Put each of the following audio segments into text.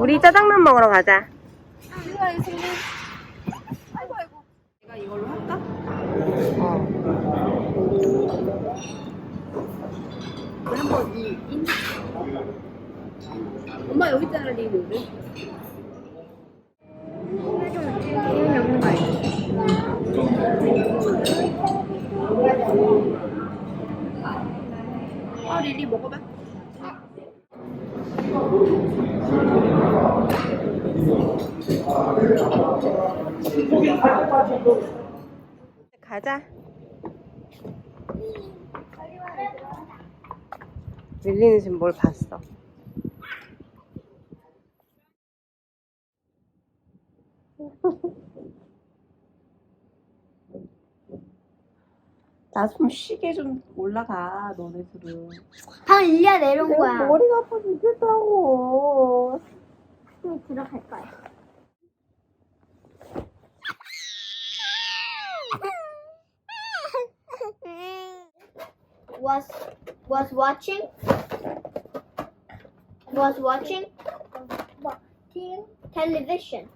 우리 짜장면 먹으러 가자. 이거야 승리. 아이고 아이고. 내가 이걸로 할까? 어. 한번 이 인. 엄마 여기 있잖아 네 노래. 기운이 없는 거 알지? 아 리리 먹어봐. 가자. 릴리는 지금 뭘 봤어? 나 좀 쉬게 좀 올라가 너네 둘은. 방 일리야 내려온 거야. 머리가 아파 죽겠다고. 좀 들어갈 거야. Was was watching was watching watching television.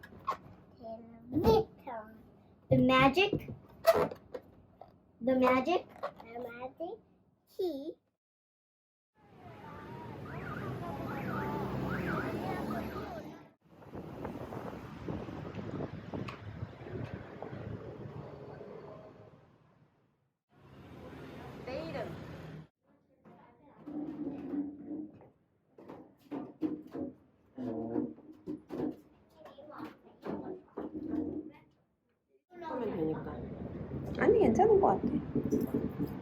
The magic the magic the magic key 아니 괜찮은 것 같아.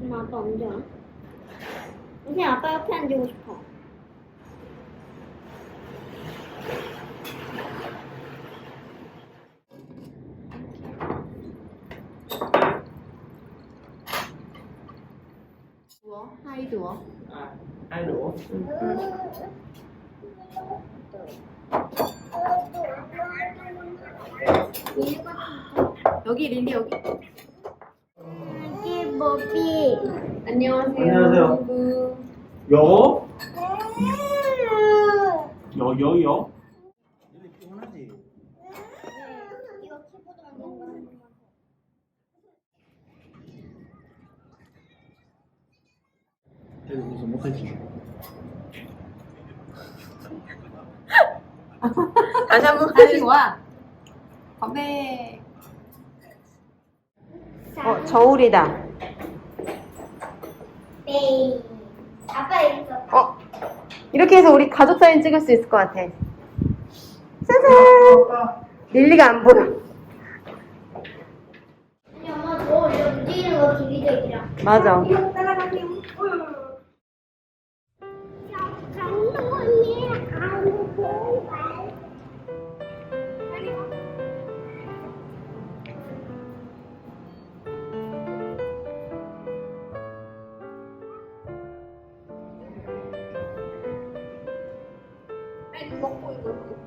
엄마 아빠 언제 와? 그냥 아빠 옆에 앉고 싶어. 누워. 하이 누워. ai đũa 여기 릴리 여기. 여기? 안녕하세요. 안녕하세요. 피곤하지? 이거 키보드 만드는 거 하는 거. 그래도 무슨 못하지? 다시 한 번 다시 와. 건배. 어 저울이다. 베이. 아빠 써. 어 이렇게 해서 우리 가족 사진 찍을 수 있을 것 같아. 짜잔. 릴리가 안 보여. 아니 엄마 저 이거 움직이는 거 기기적이라. 맞아. 먹고 이거.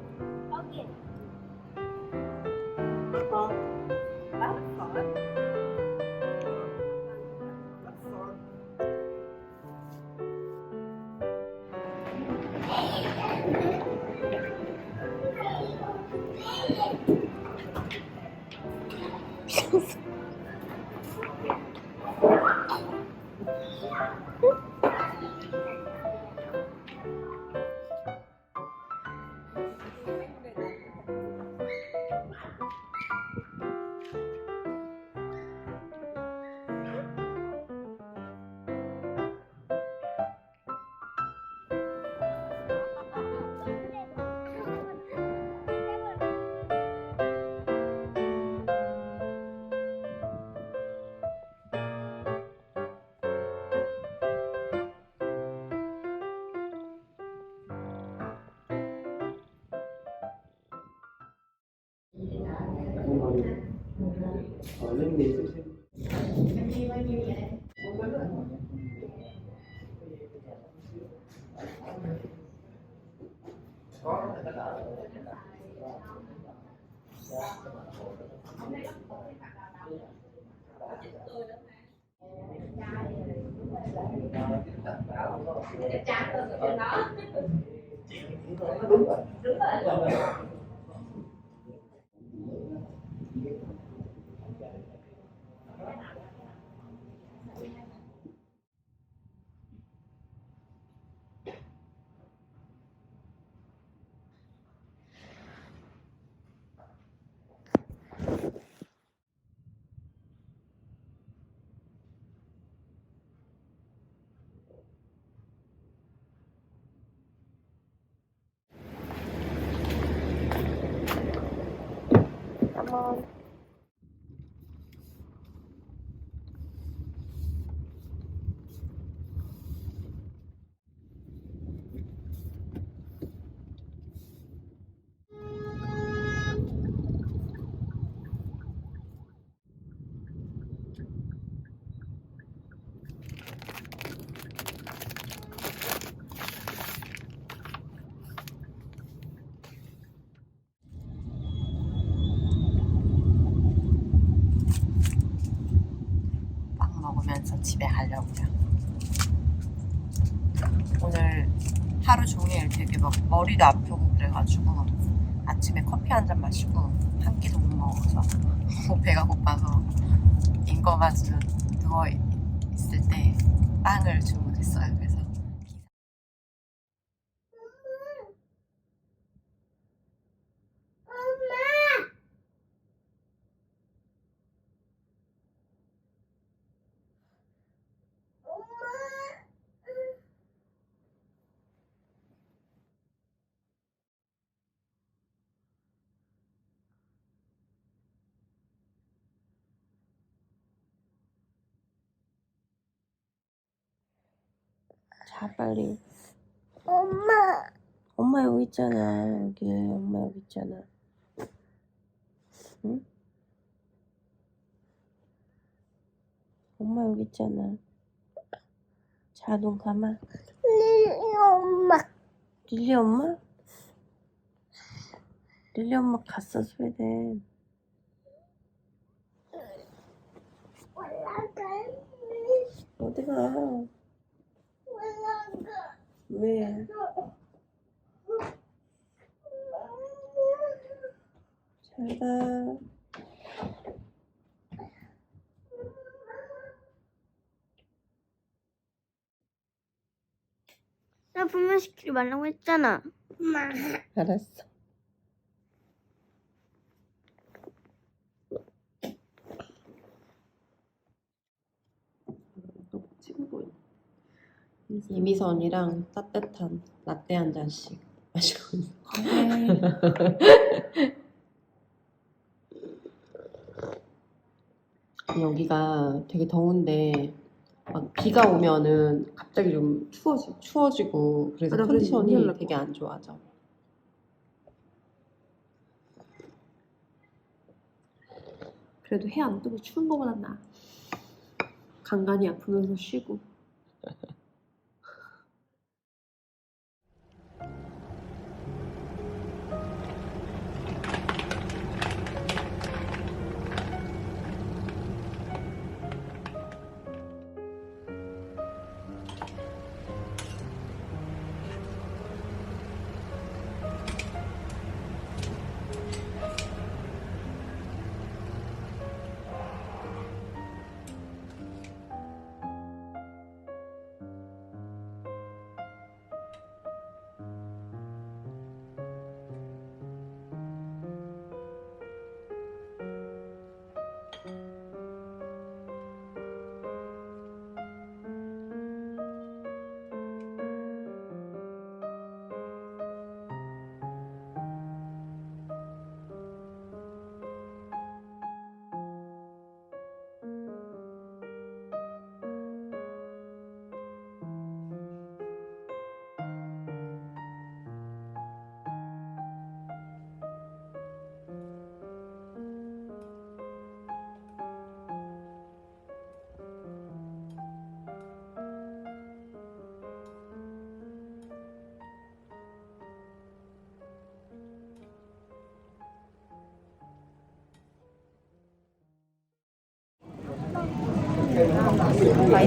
hỏi lên mình chút xíu em đi bao nhiêu vậy bốn mấy lần có đúng rồi. Đúng rồi. 빵 가려고요. 오늘 하루 종일 되게 막 머리도 아프고 그래가지고 아침에 커피 한 잔 마시고 한 끼도 못 먹어서 배가 고파서 인거 가지고 누워 있을 때 빵을 주문했어요. 그래서 자 빨리. 엄마. 엄마 여기 있잖아. 여기 엄마 여기 있잖아. 응? 엄마 여기 있잖아. 자, 눈 감아. 릴리 엄마. 릴리 엄마? 릴리 엄마 갔어, 스웨덴. 어디가? 왜? 잘 가. 나 분명 시키지 말라고 했잖아. 엄마. 알았어. 친구 이미서 언니랑 따뜻한 라떼 한 잔씩 마시고 있어. 여기가 되게 더운데 막 비가 오면은 갑자기 좀 추워지, 추워지고 그래서 아, 나 그래서 컨디션이 되게 안 좋아져. 그래도 해 안 뜨고 추운 거보단 나. 간간히 아프면서 쉬고.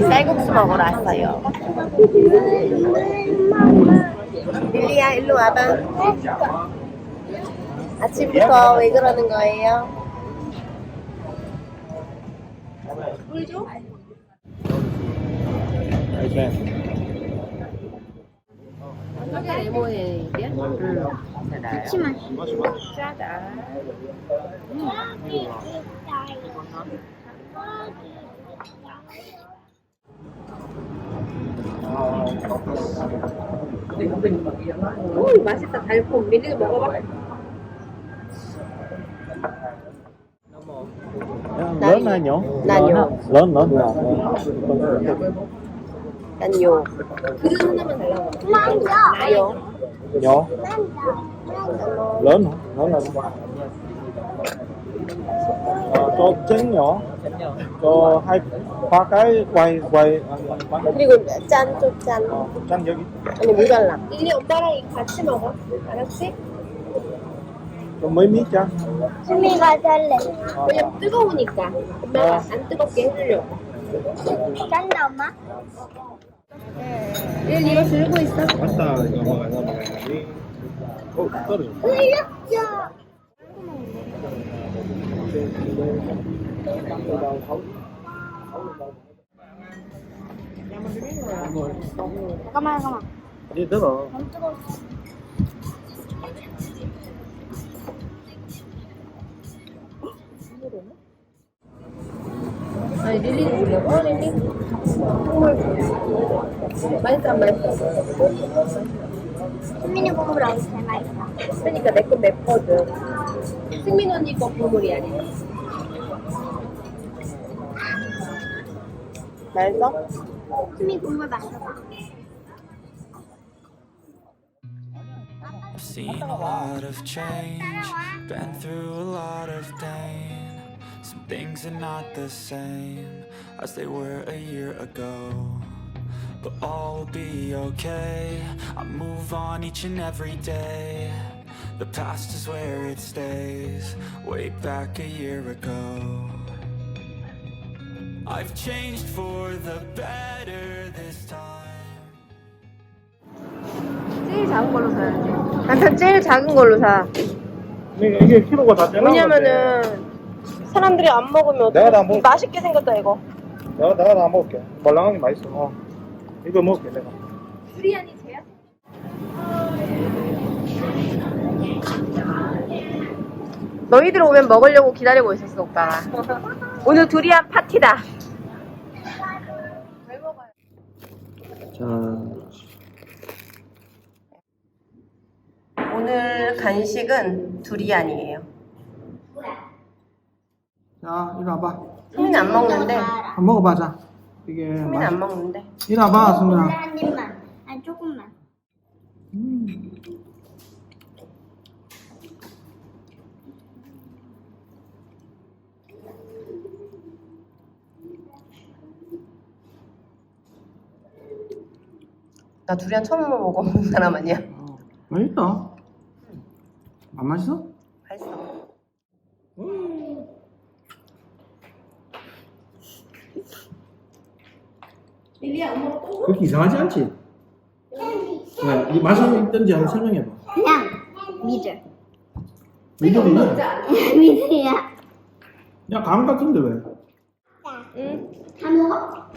쌀국수 먹으러 왔어요. 릴리야, 일로 와봐. 아침부터 왜 그러는 거예요? 같이 마시. 오 맛있다 달콤 밀리 먹어봐 lớn hay nhỏ 난 요. lớn lớn 난 요. 그릇 하나만 달라고 나요. nhỏ lớn hả lớn là Ờ, cho trứng nhỏ cho hai ba cái quay quay bán 그리고 짠, 좀 짠. 어, 짠 여기 아니, 모자라. 릴리 오빠랑 같이 먹어 알았지? 좀 miếng 짠 수미가 잘래. 어, 왜냐면 뜨거우니까 엄마가 안 뜨겁게 해주려고 짠다 엄마? 릴리 이거 들고 있어 맛있다 이거 먹어야 먹어야지 어 떨어져 흘렸죠. 잠깐만 잠깐만. đi 들어 너무 뜨거워. 아니 릴리는 주려고 어 릴리 맛있어 안 맛있어? 수민이 국물하고 제일 맛있어. 그러니까 내건 맵거든 승민 언니 거 국물이야 릴리 맛있어? 수미 국물 맛있어. I've seen a lot of change, been through a lot of pain. Some things are not the same as they were a year ago. But all will be okay. I move on each and every day. The past is where it stays, way back a year ago. I've changed for the better this time. 제일 작은 걸로 사야지 난다 제일 작은 걸로 사 이게, 이게 키로가 다 되나? 왜냐면은 사람들이 안 먹으면 내가 다 먹- 맛있게 생겼다 이거. 내가 내가 다 먹을게 말랑하게 맛있어 어. 이거 먹을게 내가 수리안이 제야? 너희들 오면 먹으려고 기다리고 있었어 오빠가. 오늘 두리안 파티다. 자 오늘 간식은 두리안이에요. 자, 이리 와봐. 수민 안 먹는데. 한번 먹어봐, 자. 이게 수민 맛. 안 먹는데. 이리 와봐, 수민아. 한 입만. 나 두리안 처음 먹어보는 사람 아니야? 어, 맛있다. 안 맛있어? 맛있어. 그렇게 이상하지 않지? 네, 이 맛이 어떤지 한번 설명해봐. 그냥 미들. 미들이 미들이야. 그냥 감 같은데 왜? 응. 다 먹어?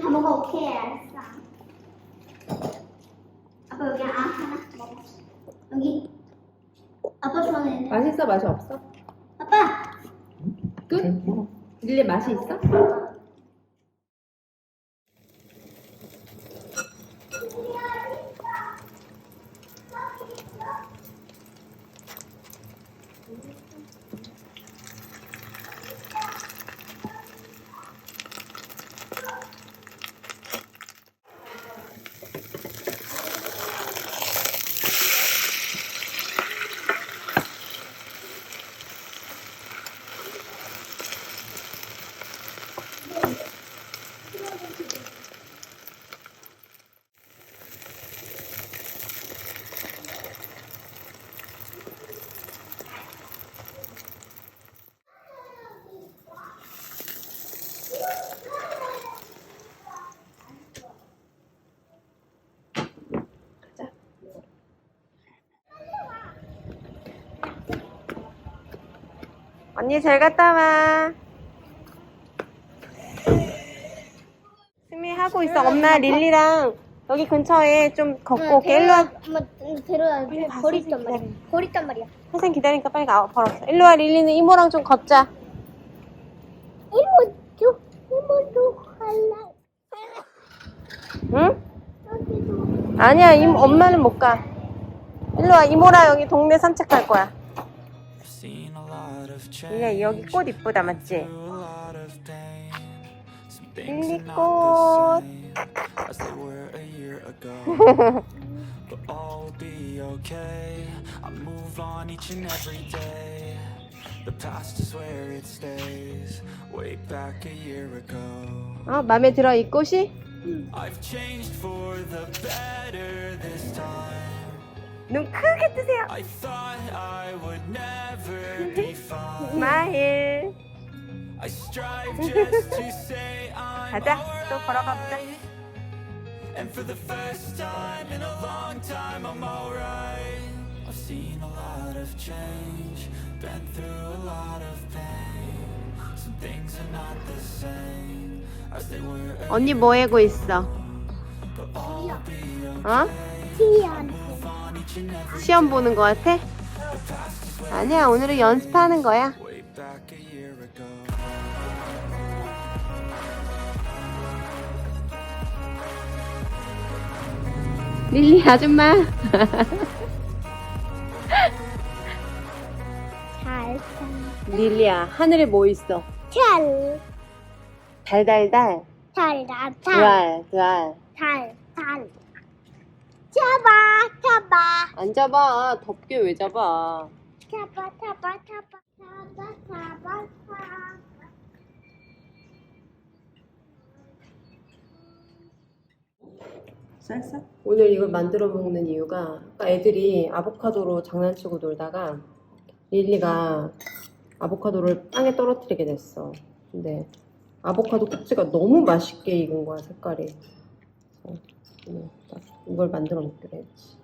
다 먹어 오케이 알았어. 아빠 여기 아 하나 먹어. 여기. 아빠 좋아하는. 맛있어 맛이 없어? 아빠. 끝? 릴리 맛이 있어? 언니 잘 갔다 와. 수미 하고 있어. 엄마 릴리랑 여기 근처에 좀 걷고 올게. 일로 와. 한번 데려다 빨리 가, 버렸단 선생님 말이야. 기다려. 버렸단 말이야. 선생 기다리니까 빨리 가. 벌었어. 일로 와. 릴리는 이모랑 좀 걷자. 이모도 이모도 할라. 응? 여기도 아니야. 이모, 엄마는 못 가. 일로 와. 이모랑 여기 동네 산책할 거야. Change. 여기 꽃 이쁘다 맞지? through a lot of pain. Some things 릴리 are not 꽃. the same as they were a year ago. but all will be okay. I move on each and every day. The past is where it stays. Way back a year ago. 어, 마음에 들어 이 꽃이? I've 눈 크게 뜨세요. I thought I would never be fine. 스마일. 가자. 또 걸어가 보자. And for the first time in a long time, I'm alright. I've seen a lot of change, been through a lot of pain. Some things are not the same as they were. 언니 뭐 하고 있어? 어? 티안. 시험 보는 거 같아? 아니야 오늘은 연습하는 거야. 릴리 아줌마. 잘. 릴리야 하늘에 뭐 있어? 잘. 달달달. 잘. 잘. 드알 드알. 잘. 잘. 잡아. 잡아. 안 잡아. 덥게 왜 잡아? 잡아. 잡아. 잡아. 잡아. 잡아. 잡아. 쌀쌀? 오늘 이걸 만들어 먹는 이유가 아까 애들이 아보카도로 장난치고 놀다가 릴리가 아보카도를 땅에 떨어뜨리게 됐어. 근데 아보카도 꼭지가 너무 맛있게 익은 거야 색깔이. 그래서 이걸 만들어 먹기로 했지.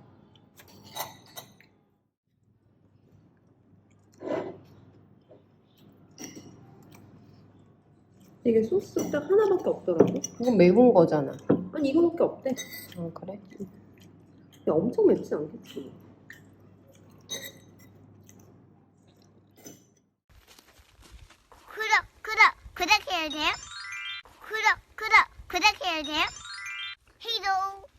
이게 소스 딱 하나밖에 없더라고. 이건 매운 거잖아. 아니 이거밖에 없대. 어 그래? 근데 엄청 맵진 않겠지. 구독, 구독, 구독해야 돼요? 구독, 구독, 구독해야 돼요? 히도.